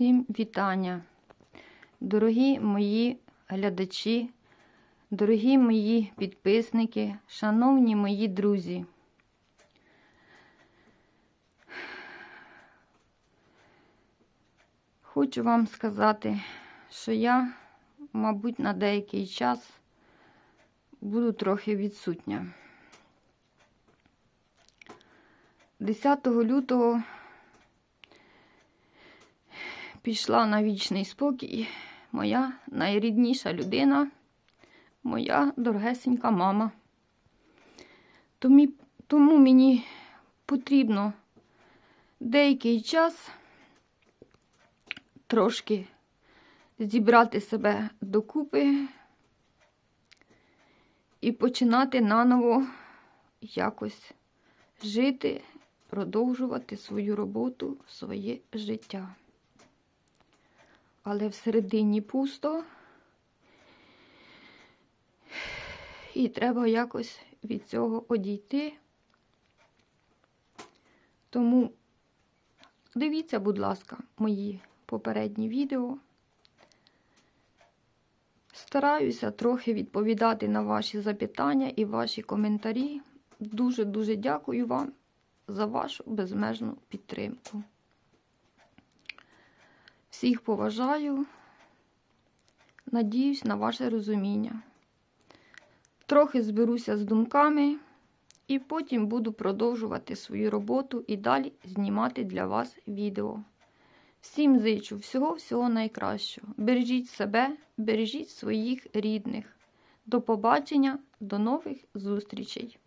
Всім вітання, дорогі мої глядачі, дорогі мої підписники, шановні мої друзі. Хочу вам сказати, що я, мабуть, на деякий час буду трохи відсутня. 10 лютого пішла на вічний спокій моя найрідніша людина, моя дорогесенька мама. Тому, мені потрібно деякий час трошки зібрати себе докупи і починати наново якось жити, продовжувати свою роботу, своє життя. Але всередині пусто, і треба якось від цього одійти. Тому дивіться, будь ласка, мої попередні відео. Стараюся трохи відповідати на ваші запитання і ваші коментарі. Дуже-дуже дякую вам за вашу безмежну підтримку. Всіх поважаю, надіюсь на ваше розуміння. Трохи зберуся з думками і потім буду продовжувати свою роботу і далі знімати для вас відео. Всім зичу всього-всього найкращого. Бережіть себе, бережіть своїх рідних. До побачення, до нових зустрічей!